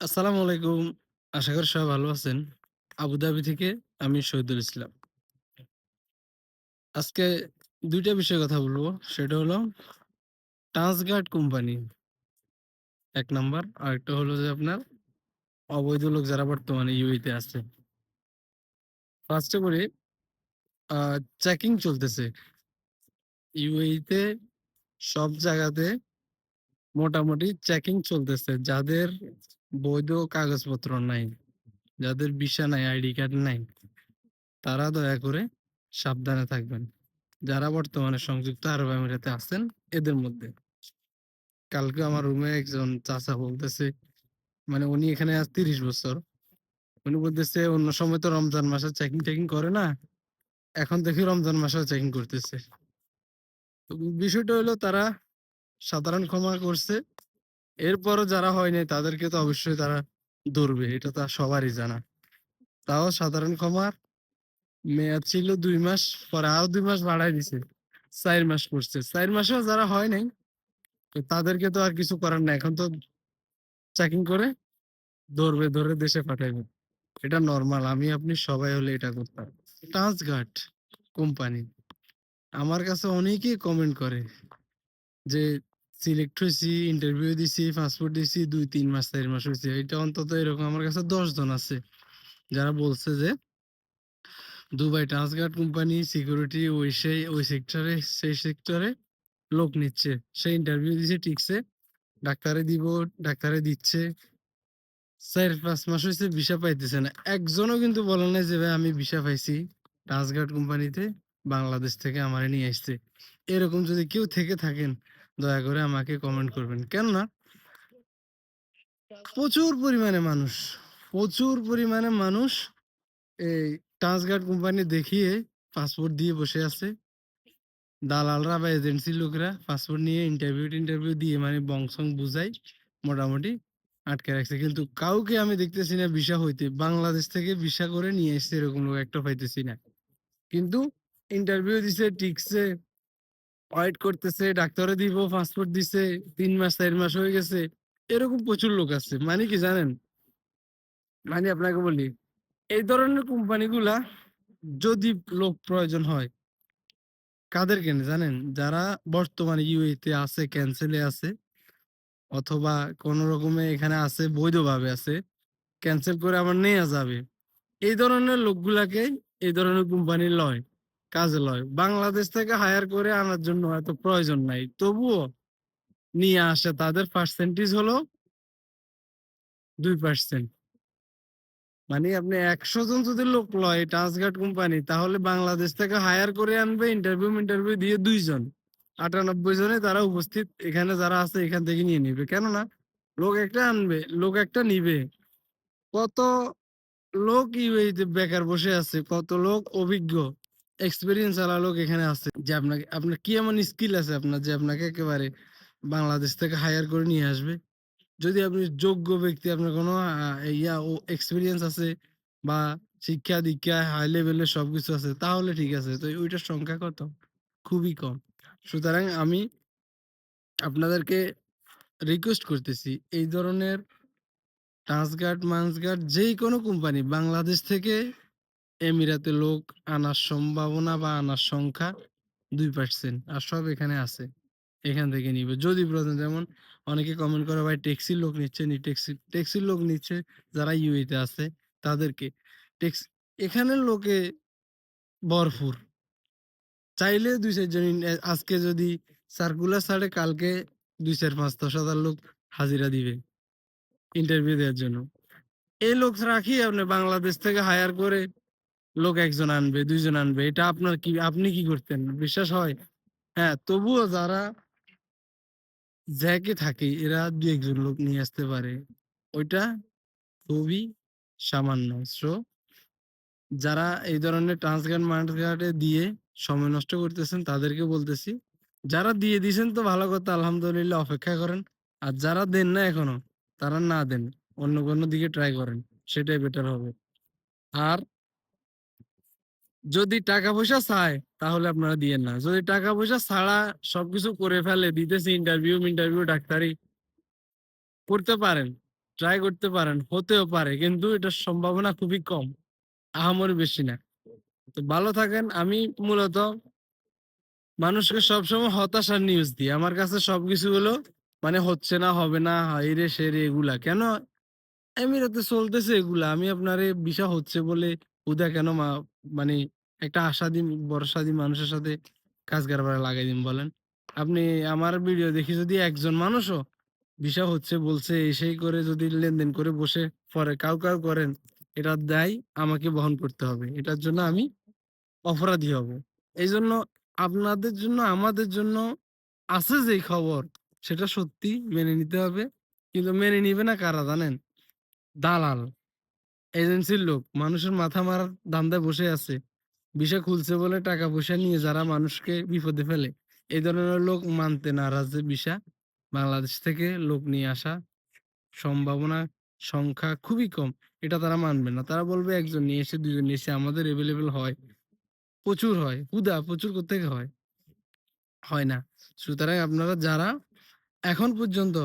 আসসালামু আলাইকুম। আশা করি সবাই ভালো আছেন। আবুধাবি থেকে আমি শহীদুল ইসলাম। আজকে ২ টা বিষয়ে কথা বলব। সেটা হলো ট্রান্সগার্ড কোম্পানি ১ নাম্বার। আরেকটা হলো যে আপনার অবৈধ লোক যারা বর্তমানে ইউএই তে আছে। ফার্স্ট বলি চেকিং চলতেছে। ইউএই তে সব জায়গাতে মোটামুটি চেকিং চলতেছে। যাদের বৈধ কাগজপত্র নাই, যাদের ভিসা নাই, আইডি কার্ড নাই, তারা দয়া করে সাবধানে থাকবেন। যারা বর্তমানে সংযুক্ত আরব আমিরাতে আছেন এদের মধ্যে। কালকে আমার রুমে একজন চাচা বলতেছে, মানে উনি এখানে আজ ৩০ বছর। উনি বলতেছে অন্য সময় তো রমজান মাসে চেকিং-টেকিং করে না। এখন দেখি রমজান মাসেও চেকিং করতেছে। বিষয়টা হলো তারা সাধারণ ক্ষমা করছে। এরপরও যারা হয় নাই তাদেরকে তো অবশ্যই তারা ধরবে। এটা তো সবারই জানা। তাও সাধারণ ক্ষমার মেয়াদ ছিল দুই মাস, পরে আরও দুই মাস বাড়ায় দিছে। চার মাস করছে। চার মাসেও যারা হয় নাই, তাদেরকে তো আর কিছু করার নাই। এখন তো চেকিং করে ধরবে, ধরে দেশে পাঠাইবে। এটা নর্মাল আমি আপনি সবাই হলে এটা করতাম। Transguard company. আমার কাছে অনেকেই কমেন্ট করে যে সিলেক্ট হইছি, ইন্টারভিউ দিছি, পাসপোর্ট দিছি ২-৩ মাস ৪ মাস হইছে। এটা অন্তত এরকম আমার কাছে ১০ জন আছে। যারা বলছে যে দুবাই ট্রান্সগার্ড কোম্পানি সিকিউরিটি ওই সেই ওই সেক্টরে সেই সেক্টরে লোক নিচ্ছে। সে ইন্টারভিউ দিছে টিকছে। ডাক্তারে দিব, ডাক্তারে দিচ্ছে। ৪-৫ মাস হইছে ভিসা পাইতেছে না। একজনও কিন্তু বলে নাই যে ভাই আমি ভিসা পাইছি ট্রান্সগার্ড কোম্পানিতে বাংলাদেশ থেকে আমারে নিয়ে আসছে। এরকম যদি কেউ থেকে থাকেন দয়া করে আমাকে কমেন্ট করবেন। কেননা প্রচুর পরিমাণে মানুষ, প্রচুর পরিমাণে মানুষ এই ট্রান্সগার্ড কোম্পানি দেখিয়ে পাসপোর্ট দিয়ে বসে আছে। দালালরা বা এজেন্সির লোকরা পাসপোর্ট নিয়ে ইন্টারভিউ ইন্টারভিউ দিয়ে মানে বং-সং বুঝাই মোটামুটি আটকে রাখছে। কিন্তু কাউকে আমি দেখতেছি না ভিসা হইতে। বাংলাদেশ থেকে ভিসা করে নিয়ে এসছে এরকম লোক একটা পাইতেছি না। কিন্তু ইন্টারভিউ দিছে, টিকছে, ওয়েট করতেছে, ডাক্তারে দিব, পাসপোর্ট দিছে, ৩ মাস ৪ মাস হয়ে গেছে। এরকম প্রচুর লোক আছে। মানে কি জানেন? মানে আপনাকে বলি, এই ধরনের কোম্পানিগুলা যদি লোক প্রয়োজন হয় কাদের কেনে জানেন? যারা বর্তমানে ইউএই তে আছে, ক্যান্সেলে আছে অথবা কোন রকমে এখানে আছে, বৈধভাবে আছে। ক্যান্সেল করে আবার নেয়া যাবে। এই ধরনের লোকগুলাকেই এই ধরনের কোম্পানি লয়, কাজে লয়। বাংলাদেশ থেকে হায়ার করে আনার জন্য হয়তো প্রয়োজন নাই। তবুও নিয়ে আসে তাদের পার্সেন্টেজ হলো দুই পার্সেন্ট মানে আপনি ১০০ জন যদি লোক লয় ট্রান্সগার্ড কোম্পানি তাহলে বাংলাদেশ থেকে হায়ার করে আনবে ইন্টারভিউ ইন্টারভিউ দিয়ে দুইজন আটানব্বই জনে তারা উপস্থিত এখানে যারা আছে এখান থেকে নিয়ে নিবে। কেননা লোক একটা আনবে, লোক একটা নিবে। কত লোক ইউএইতে বেকার বসে আছে, কত লোক অভিজ্ঞ এক্সপেরিয়েন্স ওয়ালা লোক এখানে আছে যে আপনাকে আপনার কি এমন স্কিল আছে আপনার যে আপনাকে একেবারে বাংলাদেশ থেকে হায়ার করে নিয়ে আসবে? যদি আপনি যোগ্য ব্যক্তি আপনার কোনো ইয়া ও এক্সপিরিয়েন্স আছে বা শিক্ষা-দীক্ষা হাই লেভেলের সবকিছু আছে তাহলে ঠিক আছে। তো ওইটার সংখ্যা কত? খুবই কম। সুতরাং আমি আপনাদেরকে রিকোয়েস্ট করতেছি এই ধরনের ট্রান্সগার্ড, মান্সগার্ড যেই কোনো কোম্পানি বাংলাদেশ থেকে এমিরাতে লোক আনার সম্ভাবনা বা আনার সংখ্যা দুই পার্সেন্ট আর সব এখানে আছে। এখান থেকে নিবে। যদি প্রয়োজন যেমন অনেকে কমেন্ট করে ভাই ট্যাক্সির লোক নিচ্ছে নি ট্যাক্সি ট্যাক্সির লোক নিচ্ছে যারা ইউএই তে আছে তাদেরকে। ট্যাক্স এখানের লোকে ভরপুর। চাইলে ২-৪ জন ইন এ আজকে যদি সার্কুলার ছাড়ে কালকে ২, ৪, ৫, ১০ হাজার লোক হাজিরা দিবে ইন্টারভিউ দেওয়ার জন্য। এই লোক রাখি আপনি বাংলাদেশ থেকে হায়ার করে লোক একজন আনবে, দুইজন আনবে। এটা আপনার কি আপনি কি করতেন? বিশ্বাস হয়? হ্যাঁ, তবুও যারা জ্যাকে থাকে এরা দু একজন লোক নিয়ে আসতে পারে। ওইটা খুবই সামান্য। সো যারা এই ধরনের ট্রান্সগার্ড মান্সগার্ড দিয়ে সময় নষ্ট করতেছেন তাদেরকে বলতেছি, যারা দিয়ে দিয়েছেন তো ভালো কথা আলহামদুলিল্লাহ অপেক্ষা করেন। আর যারা দেন না এখনও তারা না দেন। অন্য কোনো দিকে ট্রাই করেন। সেটাই বেটার হবে। আর যদি টাকা-পয়সা চায় তাহলে আপনারা দিয়েন না। যদি টাকা-পয়সা ছাড়া সবকিছু করে ফেলে দিতেছে ইন্টারভিউ ইন্টারভিউ ডাক্তারি করতে পারেন। ট্রাই করতে পারেন। হতেও পারে। কিন্তু এটার সম্ভাবনা খুবই কম। আহামরি বেশি না। তো ভালো থাকেন। আমি মূলত মানুষকে সবসময় হতাশার নিউজ দিই। আমার কাছে সবকিছু হলো মানে হচ্ছে না, হবে না, হাইরে সেরে এগুলা। কেন এমিরাতে চলতেছে এগুলা। আমি আপনারে ভিসা হচ্ছে বলে হুদা কেন মানে একটা আশা আশাবাদী ভরসাদি মানুষের সাথে কাজ কারবারে লাগাই দিম বলেন? আপনি আমার ভিডিও দেখি যদি একজন মানুষও ভিসা হচ্ছে বলছে সেই করে যদি লেনদেন করে বসে পরে কাউ, কাউ করেন এটার দায় আমাকে বহন করতে হবে। এটার জন্য আমি অপরাধী হব। এই জন্য আপনাদের জন্য আমাদের জন্য আছে যেই খবর সেটা সত্যি মেনে নিতে হবে। কিন্তু মেনে নিবে না কারা জানেন? দালাল। এজেন্সির লোক। মানুষের মাথা মারার ধান্দায় বসে আছে। ভিসা খুলছে বলে টাকা পয়সা নিয়ে যারা মানুষকে বিপদে ফেলে। এই ধরনের লোক মানতে নারাজ যে ভিসা বাংলাদেশ থেকে লোক নিয়ে আসা সম্ভাবনা সংখ্যা খুবই কম। এটা তারা মানবে না। তারা বলবে একজন নিয়ে এসে দুজন নিয়ে এসে আমাদের এভেলেবেল হয়। প্রচুর হয়। হুদা, প্রচুর কোত্থেকে হয়? হয় না। সুতরাং আপনারা যারা এখন পর্যন্ত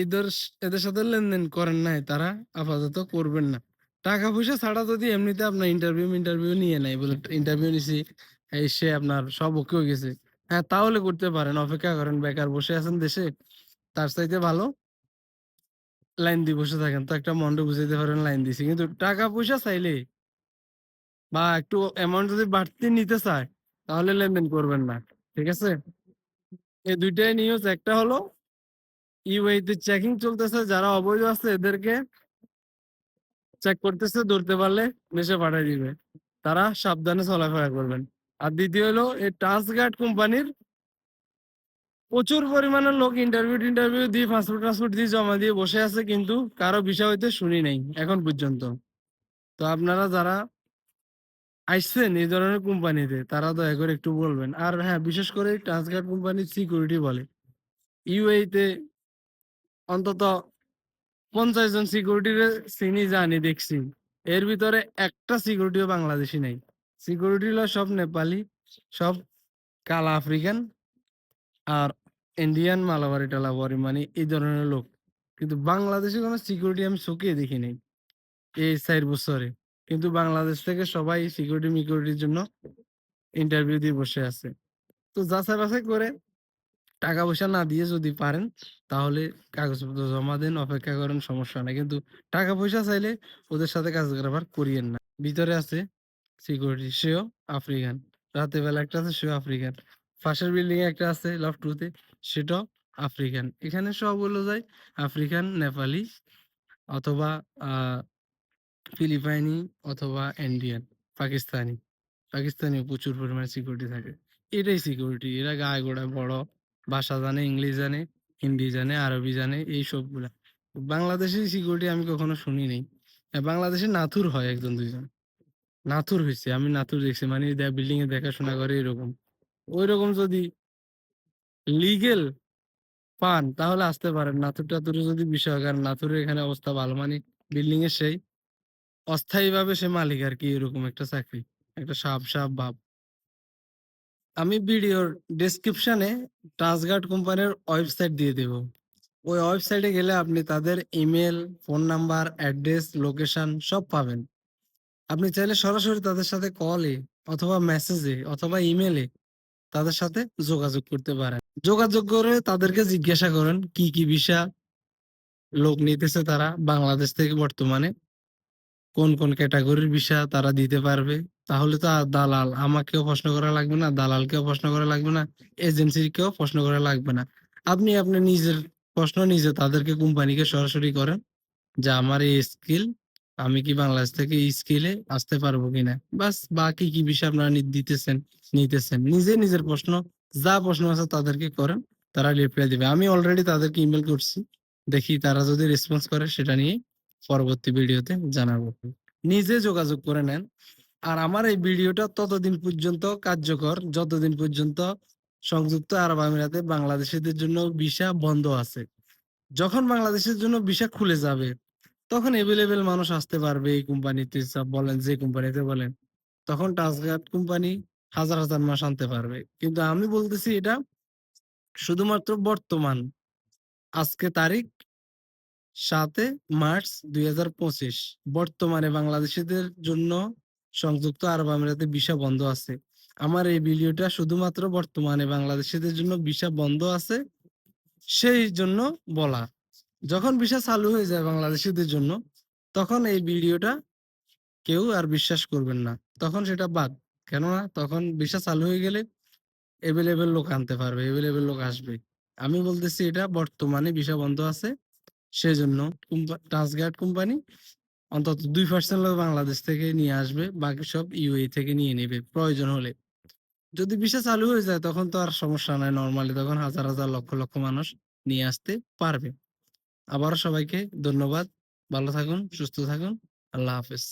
এদের এদের সাথে লেনদেন করেন নাই, তারা আপাতত করবেন না। টাকা পয়সা ছাড়া যদি এমনিতে আপনার ইন্টারভিউ ইন্টারভিউ নিয়ে নেয় বলে ইন্টারভিউ নিছি, এই সে আপনার সব ওকে হয়ে গেছে। হ্যাঁ, তাহলে করতে পারেন। অপেক্ষা করেন বেকার বসে আছেন দেশে। তার চাইতে ভালো লাইন দিয়ে বসে থাকেন। তো একটা মন্ডে বুঝাইতে পারেন লাইন দিছি। কিন্তু টাকা পয়সা চাইলে বা একটু অ্যামাউন্ট যদি বাড়তি নিতে চায় তাহলে লেনদেন করবেন না। ঠিক আছে? এই দুইটাই নিউজ একটা হলো UAE তে চেকিং চলতেছে যারা অবৈধ আছে এদেরকে চেক করতেছে ধরতে পারলে দেশে পাঠায় দিবে। তারা সাবধানে চলাফেরা করবেন। আর দ্বিতীয় হলো এই ট্রান্সগার্ড কোম্পানির প্রচুর পরিমাণে লোক ইন্টারভিউ টিন্টারভিউ দিয়ে পাসপোর্ট টাসপোর্ট দিয়ে জমা দিয়ে বসে আছে কিন্তু কারও বিষয় হইতে শুনি নাই এখন পর্যন্ত। তো আপনারা যারা আসছেন এই ধরনের কোম্পানিতে তারা দয়া করে একটু বলবেন। আর হ্যাঁ, বিশেষ করে ট্রান্সগার্ড কোম্পানির সিকিউরিটি বলে। ইউএইতে অন্তত ৫০ জন সিকিউরিটিরে চিনি জানি দেখছি। এর ভিতরে একটা সিকিউরিটিও বাংলাদেশি নাই। সিকিউরিটি হলো সব নেপালি, সব কালা আফ্রিকান আর ইন্ডিয়ান মালাবারি টালাবারি মানে এই ধরনের লোক। কিন্তু বাংলাদেশে কোনো সিকিউরিটি আমি চোখে দেখি নাই। এই চার বছরে। কিন্তু বাংলাদেশ থেকে সবাই সিকিউরিটি মিকিউরিটির জন্য ইন্টারভিউ দিয়ে বসে আছে। তো যাচাই বাছাই করে টাকা পয়সা না দিয়ে যদি পারেন তাহলে কাগজপত্র জমা দেন, অপেক্ষা করেন সমস্যা নাই। কিন্তু টাকা পয়সা চাইলে ওদের সাথে কাজ কারবার করিয়েন না। ভিতরে আছে সিকিউরিটি সেও আফ্রিকান। রাতের বেলা একটা আছে সেও আফ্রিকান। পাশের বিল্ডিং একটা আছে লফট 2 তে সেটাও আফ্রিকান। এখানে সব হলো যায় আফ্রিকান, নেপালি অথবা ফিলিপাইনি অথবা ইন্ডিয়ান, পাকিস্তানি। পাকিস্তানিও প্রচুর পরিমাণে সিকিউরিটি থাকে। এটাই সিকিউরিটি। এরা গায়ে গোড়ায় বড়, ভাষা জানে, ইংলিশ জানে, হিন্দি জানে, আরবি জানে এই সবগুলা। বাংলাদেশের সিকিউরিটি আমি কখনো শুনি নাই। বাংলাদেশে নাথুর হয় একজন দুইজন নাথুর হইছে। আমি নাথুর দেখছি। মানে বিল্ডিং এ দেখাশোনা করে এরকম। ঐরকম যদি লিগেল পান তাহলে আসতে পারেন। নাথুর-টাথুরে যদি বিষয় কারণ নাথুরের এখানে অবস্থা ভালো মানে বিল্ডিং এর সেই অস্থায়ীভাবে সে মালিক আর কি এরকম একটা চাকরি। একটা সাপ সাপ ভাব। আমি ভিডিওর ডেসক্রিপশনে ট্রান্সগার্ড কোম্পানির ওয়েবসাইট দিয়ে দেব। ওই ওয়েবসাইটে গেলে আপনি তাদের email phone number, address, location সব পাবেন। আপনি চাইলে সরাসরি তাদের সাথে কলে অথবা মেসেজে অথবা ইমেলে তাদের সাথে যোগাযোগ করতে পারেন। যোগাযোগ করে তাদেরকে জিজ্ঞাসা করেন কি, কি ভিসা লোক নিতেছে তারা বাংলাদেশ থেকে বর্তমানে। কোন, কোন ক্যাটাগরির ভিসা তারা দিতে পারবে। তাহলে তো দালাল আমাকেও প্রশ্ন করা লাগবে না, দালালকেও প্রশ্ন করা লাগবে না, এজেন্সিকেও প্রশ্ন করা লাগবে না। আপনি আপনার নিজের প্রশ্ন নিজে তাদেরকে কোম্পানিকে সরাসরি করেন যে আমার এই স্কিল আমি কি বাংলাদেশ থেকে স্কিলে আসতে পারব কিনা। বাস বাকি কি বিষয় আপনারা দিতেছেন, নিতেছেন। নিজে নিজের প্রশ্ন যা প্রশ্ন আছে তাদেরকে করেন। তারা রিপ্লাই দিবে। আমি অলরেডি তাদেরকে ইমেল করছি। দেখি তারা যদি রেসপন্স করে সেটা নিয়ে পরবর্তী ভিডিওতে জানাব। নিজে যোগাযোগ করে নেন। আর আমার এই ভিডিওটা ততদিন পর্যন্ত কার্যকর যতদিন পর্যন্ত সংযুক্ত আরব আমিরাতে বাংলাদেশীদের জন্য ভিসা বন্ধ আছে। যখন বাংলাদেশের জন্য ভিসা খুলে যাবে তখন এভেলেবেল মানুষ আসতে পারবে এই কোম্পানিতে বলেন যে কোম্পানিতে বলেন। তখন ট্রান্সগার্ড কোম্পানি হাজার, হাজার মাস আনতে পারবে। কিন্তু আমি বলতেছি এটা শুধুমাত্র বর্তমান। আজকে তারিখ 7 মার্চ ২০২৫ বর্তমানে বাংলাদেশীদের জন্য সংযুক্ত আরব আমিরাতে ভিসা বন্ধ আছে। আমার এই ভিডিওটা শুধুমাত্র বর্তমানে বাংলাদেশিদের জন্য ভিসা বন্ধ আছে সেই জন্য বলা। যখন ভিসা চালু হয়ে যায় বাংলাদেশিদের জন্য তখন এই ভিডিওটা কেউ আর বিশ্বাস করবেন না। তখন সেটা বাদ। কেননা তখন ভিসা চালু হয়ে গেলে এভেলেবেল লোক আনতে পারবে, এভেলেবেল লোক আসবে। আমি বলতেছি এটা বর্তমানে ভিসা বন্ধ আছে। সেজন্য ট্রান্সগার্ড কোম্পানি অন্তত দুই পার্সেন্ট লোক বাংলাদেশ থেকে নিয়ে আসবে। বাকি সব ইউএই থেকে নিয়ে নেবে প্রয়োজন হলে। যদি ভিসা চালু হয়ে যায় তখন তো আর সমস্যা নাই। নর্মালি তখন হাজার, হাজার লক্ষ, লক্ষ মানুষ নিয়ে আসতে পারবে। আবারও সবাইকে ধন্যবাদ। ভালো থাকুন, সুস্থ থাকুন। আল্লাহ হাফেজ।